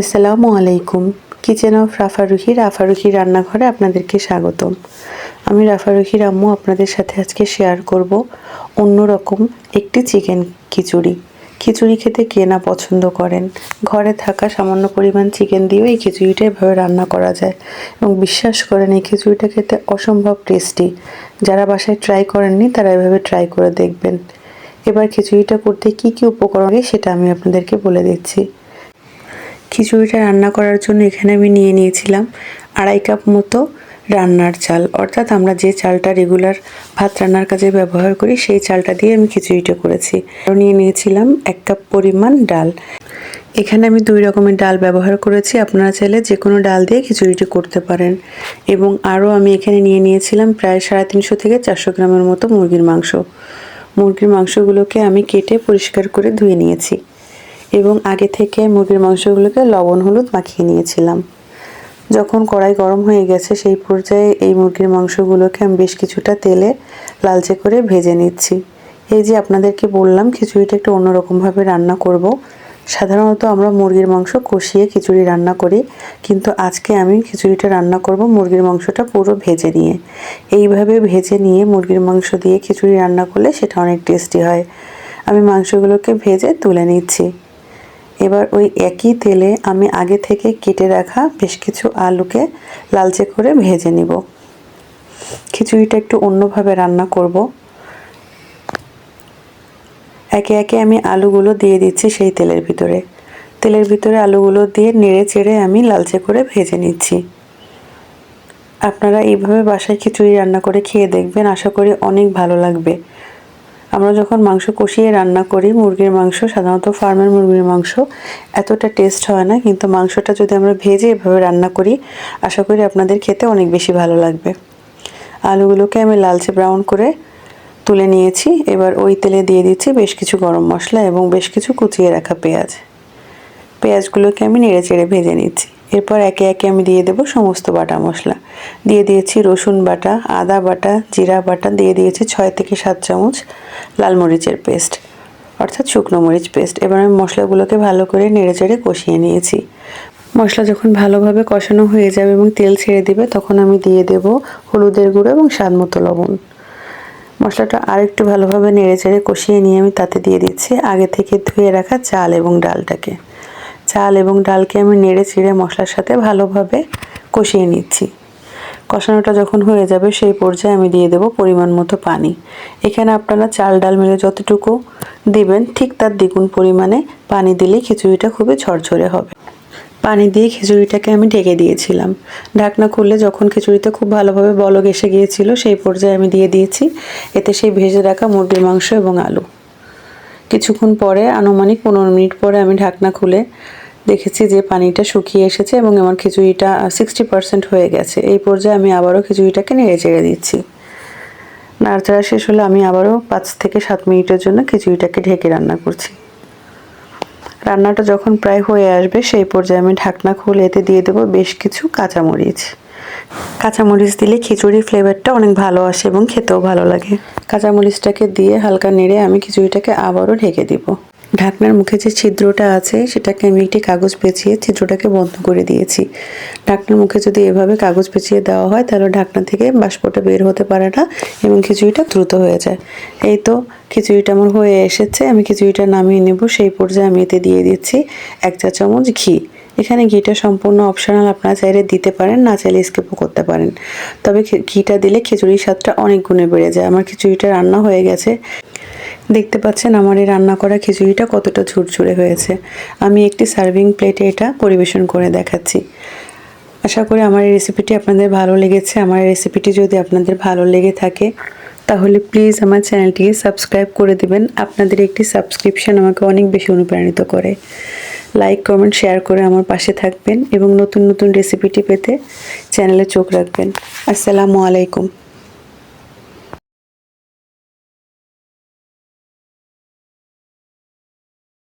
আসসালামু আলাইকুম। Kitchen of রাফারুহি রাফারুহি রান্নাঘরে আপনাদেরকে স্বাগতম। আমি রাফারুহির আম্মু আপনাদের সাথে আজকে শেয়ার করব অন্যরকম একটি চিকেন খিচুড়ি। খিচুড়ি খেতে কে না পছন্দ করেন? ঘরে থাকা সামান্য পরিমাণ চিকেন দিয়েও এই খিচুড়িটা এভাবে রান্না করা যায় এবং বিশ্বাস করেন এই খিচুড়িটা খেতে অসম্ভব টেস্টি যারা বাসায় ট্রাই করেননি, তারা এভাবে ট্রাই করে দেখবেন। এবার খিচুড়িটা করতে কি কি উপকরণ সেটা আমি আপনাদেরকে বলে দিচ্ছি। খিচুড়িটা রান্না করার জন্য এখানে আমি নিয়ে নিয়েছিলাম আড়াই কাপ মতো রান্নার চাল। অর্থাৎ আমরা যে চালটা রেগুলার ভাত রান্নার কাজে ব্যবহার করি, সেই চালটা দিয়ে আমি খিচুড়িটা করেছি। নিয়ে নিয়েছিলাম এক কাপ পরিমাণ ডাল। এখানে আমি দুই রকমের ডাল ব্যবহার করেছি। আপনারা চাইলে যে কোনো ডাল দিয়ে খিচুড়িটি করতে পারেন। এবং আরও আমি এখানে নিয়ে নিয়েছিলাম প্রায় সাড়ে তিনশো থেকে চারশো গ্রামের মতো মুরগির মাংস। মুরগির মাংসগুলোকে আমি কেটে পরিষ্কার করে ধুয়ে নিয়েছি। এবং আগে থেকে মুরগির মাংসগুলোকে লবণ, হলুদ মাখিয়ে নিয়েছিলাম। যখন কড়াই গরম হয়ে গেছে, সেই পর্যায়ে এই মুরগির মাংসগুলোকে আমি বেশ কিছুটা তেলে লালচে করে ভেজে নিচ্ছি। এই যে আপনাদেরকে বললাম, খিচুড়িটা একটু অন্যরকমভাবে রান্না করব। সাধারণত আমরা মুরগির মাংস কষিয়ে খিচুড়ি রান্না করি, কিন্তু আজকে আমি খিচুড়িটা রান্না করব মুরগির মাংসটা পুরো ভেজে নিয়ে। এইভাবে ভেজে নিয়ে মুরগির মাংস দিয়ে খিচুড়ি রান্না করলে সেটা অনেক টেস্টি হয়। আমি মাংসগুলোকে ভেজে তুলে নিচ্ছি। এবার ওই একই তেলে আমি আগে থেকে কেটে রাখা বেশ কিছু আলুকে লালচে করে ভেজে নিব। খিচুড়িটা একটু অন্যভাবে রান্না করব। একে একে আমি আলুগুলো দিয়ে দিচ্ছি সেই তেলের ভিতরে। তেলের ভিতরে আলুগুলো দিয়ে নেড়ে চেড়ে আমি লালচে করে ভেজে নিচ্ছি। আপনারা এইভাবে বাসায় খিচুড়ি রান্না করে খেয়ে দেখবেন, আশা করি অনেক ভালো লাগবে। আমরা যখন মাংস কষিয়ে রান্না করি, মুরগির মাংস, সাধারণত ফার্মের মুরগির মাংস, এতটা টেস্ট হয় না। কিন্তু মাংসটা যদি আমরা ভেজে এভাবে রান্না করি, আশা করি আপনাদের খেতে অনেক বেশি ভালো লাগবে। আলুগুলোকে আমি লালচে ব্রাউন করে তুলে নিয়েছি। এবার ওই তেলে দিয়ে দিচ্ছি বেশ কিছু গরম মশলা এবং বেশ কিছু কুচিয়ে রাখা পেঁয়াজ। পেঁয়াজগুলোকে আমি নেড়ে চেড়ে ভেজে নিচ্ছি। এরপর একে একে আমি দিয়ে দেবো সমস্ত বাটা মশলা। দিয়ে দিয়েছি রসুন বাটা, আদা বাটা, জিরা বাটা, দিয়ে দিয়েছি ছয় থেকে সাত চামচ লাল মরিচের পেস্ট, অর্থাৎ শুকনো মরিচ পেস্ট। এবার আমি মশলাগুলোকে ভালো করে নেড়ে চেড়ে কষিয়ে নিয়েছি। মশলা যখন ভালোভাবে কষানো হয়ে যাবে এবং তেল ছেড়ে দিবে, তখন আমি দিয়ে দেব হলুদের গুঁড়ো এবং স্বাদ মতো লবণ। মশলাটা আরেকটু ভালোভাবে নেড়ে চেড়ে কষিয়ে নিয়ে আমি তাতে দিয়ে দিচ্ছি আগে থেকে ধুয়ে রাখা চাল এবং ডালটাকে। চাল এবং ডালকে আমি নেড়ে চিড়ে মশলার সাথে ভালোভাবে কষিয়ে নিচ্ছি। কষানোটা যখন হয়ে যাবে সেই পর্যায়ে আমি দিয়ে দেব পরিমাণ মতো পানি। এখানে আপনারা চাল, ডাল মিলে যতটুকু দিবেন, ঠিক তার দ্বিগুণ পরিমাণে পানি দিলেই খিচুড়িটা খুবই ঝরঝরে হবে। পানি দিয়ে খিচুড়িটাকে আমি ঢেকে দিয়েছিলাম। ঢাকনা খুললে যখন খিচুড়িতে খুব ভালোভাবে বলক এসে গিয়েছিল, সেই পর্যায়ে আমি দিয়ে দিয়েছি। এতে সেই ভেজে রাখা মুরগির মাংস এবং আলু। কিছুক্ষণ পরে, আনুমানিক পনেরো মিনিট পরে আমি ঢাকনা খুলে দেখেছি যে পানিটা শুকিয়ে এসেছে এবং আমার খিচুড়িটা সিক্সটি পার্সেন্ট হয়ে গেছে। এই পর্যায়ে আমি আবারও খিচুড়িটাকে নেড়ে চেড়ে দিচ্ছি। নাড়াচাড়া শেষ হলে আমি আবারও পাঁচ থেকে সাত মিনিটের জন্য খিচুড়িটাকে ঢেকে রান্না করছি। রান্নাটা যখন প্রায় হয়ে আসবে, সেই পর্যায়ে আমি ঢাকনা খুলে এতে দিয়ে দেবো বেশ কিছু কাঁচামরিচ। কাঁচামরিচ দিলে খিচুড়ির ফ্লেভারটা অনেক ভালো আসে এবং খেতেও ভালো লাগে। কাঁচামরিচটাকে দিয়ে হালকা নেড়ে আমি খিচুড়িটাকে আবারও ঢেকে দিব। ঢাকনার মুখে যে ছিদ্রটা আছে, সেটাকে আমি একটি কাগজ পেঁচিয়ে ছিদ্রটাকে বন্ধ করে দিয়েছি। ঢাকনার মুখে যদি এভাবে কাগজ পেঁচিয়ে দেওয়া হয়, তাহলে ঢাকনা থেকে বাষ্পটা বের হতে পারে না এবং খিচুড়িটা দ্রুত হয়ে যায়। এই তো খিচুড়িটা আমার হয়ে এসেছে। আমি খিচুড়িটা নামিয়ে নেব। সেই পর্যায়ে আমি এতে দিয়ে দিচ্ছি এক চা চামচ ঘি। এখানে ঘিটা সম্পূর্ণ অপশনাল আপনারা চাইলে দিতে পারেন, না চাইলে স্কিপও করতে পারেন। তবে ঘিটা দিলে খিচুড়ির স্বাদটা অনেক গুণে বেড়ে যায়। আমার খিচুড়িটা রান্না হয়ে গেছে। দেখতে পাচ্ছেন আমার এই রান্না করা খিচুড়িটা কতটা ঝুরঝুরে হয়েছে। আমি একটি সার্ভিং প্লেটে এটা পরিবেশন করে দেখাচ্ছি। আশা করি আমার এই রেসিপিটি আপনাদের ভালো লেগেছে। আমার এই রেসিপিটি যদি আপনাদের ভালো লেগে থাকে তাহলে প্লিজ আমার চ্যানেলটিকে সাবস্ক্রাইব করে দেবেন। আপনাদের একটি সাবস্ক্রিপশান আমাকে অনেক বেশি অনুপ্রাণিত করে। লাইক কমেন্ট শেয়ার করে আমার পাশে থাকবেন এবং নতুন নতুন রেসিপিটি পেতে চ্যানেলে চোখ রাখবেন। আসসালামু আলাইকুম।